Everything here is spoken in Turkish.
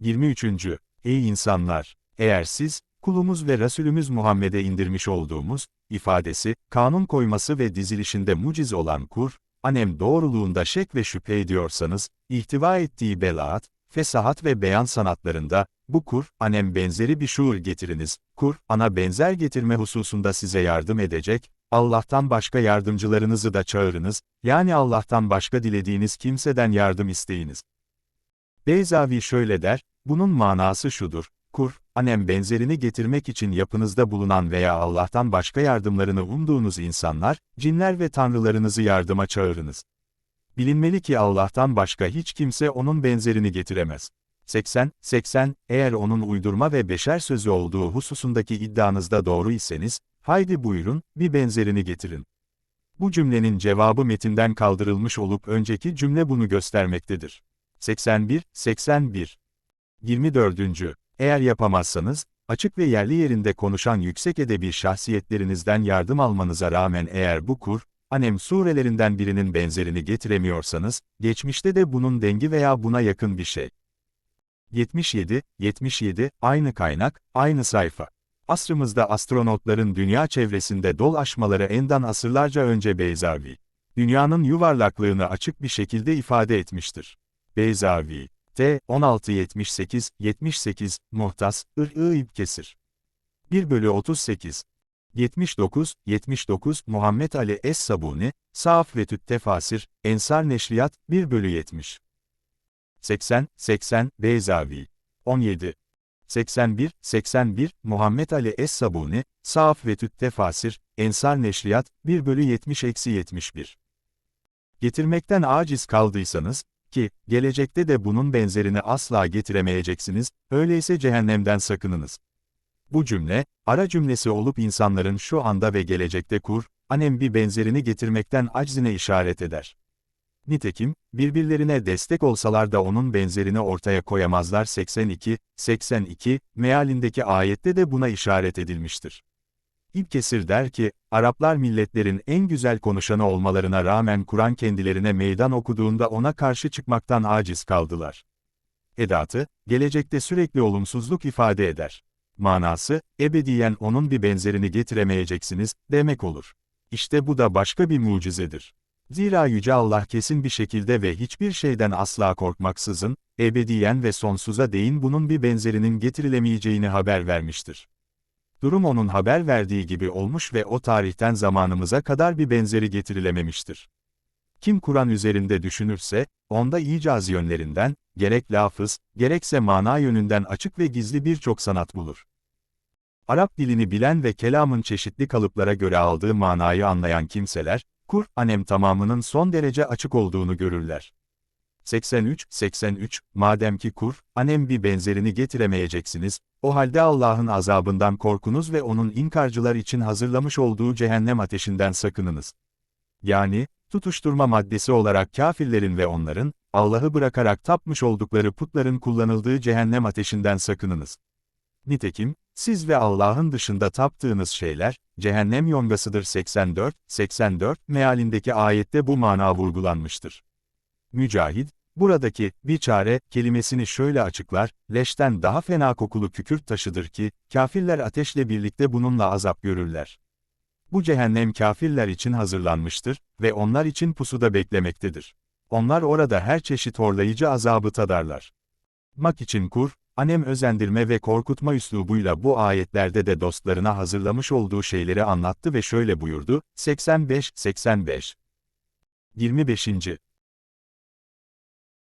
23. Ey insanlar! Eğer siz, kulumuz ve Resulümüz Muhammed'e indirmiş olduğumuz, ifadesi, kanun koyması ve dizilişinde muciz olan Kur, anem doğruluğunda şek ve şüphe ediyorsanız, ihtiva ettiği belaat, fesahat ve beyan sanatlarında, bu Kur, anem benzeri bir şuur getiriniz, Kur, ana benzer getirme hususunda size yardım edecek, Allah'tan başka yardımcılarınızı da çağırınız, yani Allah'tan başka dilediğiniz kimseden yardım isteyiniz. Beyzavi şöyle der, bunun manası şudur, kur, anem benzerini getirmek için yapınızda bulunan veya Allah'tan başka yardımlarını umduğunuz insanlar, cinler ve tanrılarınızı yardıma çağırınız. Bilinmeli ki Allah'tan başka hiç kimse onun benzerini getiremez. 80, 80, eğer onun uydurma ve beşer sözü olduğu hususundaki iddianızda doğru iseniz, haydi buyurun, bir benzerini getirin. Bu cümlenin cevabı metinden kaldırılmış olup önceki cümle bunu göstermektedir. 81, 81. 24. Eğer yapamazsanız, açık ve yerli yerinde konuşan yüksek edebi şahsiyetlerinizden yardım almanıza rağmen eğer bu kur, anem surelerinden birinin benzerini getiremiyorsanız, geçmişte de bunun dengi veya buna yakın bir şey. 77, 77, aynı kaynak, aynı sayfa. Asrımızda astronotların dünya çevresinde dolaşmaları endan asırlarca önce Beyzavi. Dünyanın yuvarlaklığını açık bir şekilde ifade etmiştir. Beyzavi, T. 1678, 78, Muhtas, Ir İb Kesir. 1 bölü 38. 79, 79, Muhammed Ali Es-Sabuni, Saaf ve Tüt Ensar Neşriyat, 1 bölü 70. 80, 80, Beyzavi. 17. 81, 81, Muhammed Ali Es-Sabuni, Saaf ve Tüt Ensar Neşriyat, 1 bölü 70-71. Getirmekten aciz kaldıysanız, ki, gelecekte de bunun benzerini asla getiremeyeceksiniz, öyleyse cehennemden sakınınız. Bu cümle, ara cümlesi olup insanların şu anda ve gelecekte kur, anem bir benzerini getirmekten aczine işaret eder. Nitekim, birbirlerine destek olsalar da onun benzerini ortaya koyamazlar 82, 82, mealindeki ayette de buna işaret edilmiştir. İbkesir der ki, Araplar milletlerin en güzel konuşanı olmalarına rağmen Kur'an kendilerine meydan okuduğunda ona karşı çıkmaktan aciz kaldılar. Edatı, gelecekte sürekli olumsuzluk ifade eder. Manası, ebediyen onun bir benzerini getiremeyeceksiniz, demek olur. İşte bu da başka bir mucizedir. Zira Yüce Allah kesin bir şekilde ve hiçbir şeyden asla korkmaksızın, ebediyen ve sonsuza değin bunun bir benzerinin getirilemeyeceğini haber vermiştir. Durum onun haber verdiği gibi olmuş ve o tarihten zamanımıza kadar bir benzeri getirilememiştir. Kim Kur'an üzerinde düşünürse, onda icaz yönlerinden, gerek lafız, gerekse mana yönünden açık ve gizli birçok sanat bulur. Arap dilini bilen ve kelamın çeşitli kalıplara göre aldığı manayı anlayan kimseler, Kur'anem tamamının son derece açık olduğunu görürler. 83, 83, madem ki kur, anem bir benzerini getiremeyeceksiniz, o halde Allah'ın azabından korkunuz ve onun inkarcılar için hazırlamış olduğu cehennem ateşinden sakınınız. Yani, tutuşturma maddesi olarak kafirlerin ve onların, Allah'ı bırakarak tapmış oldukları putların kullanıldığı cehennem ateşinden sakınınız. Nitekim, siz ve Allah'ın dışında taptığınız şeyler, cehennem yongasıdır 84, 84 mealindeki ayette bu mana vurgulanmıştır. Mücahid, buradaki, bir çare, kelimesini şöyle açıklar, leşten daha fena kokulu kükürt taşıdır ki, kafirler ateşle birlikte bununla azap görürler. Bu cehennem kafirler için hazırlanmıştır ve onlar için pusuda beklemektedir. Onlar orada her çeşit horlayıcı azabı tadarlar. Mak için kur, Anem özendirme ve korkutma üslubuyla bu ayetlerde de dostlarına hazırlamış olduğu şeyleri anlattı ve şöyle buyurdu, 85-85. 25.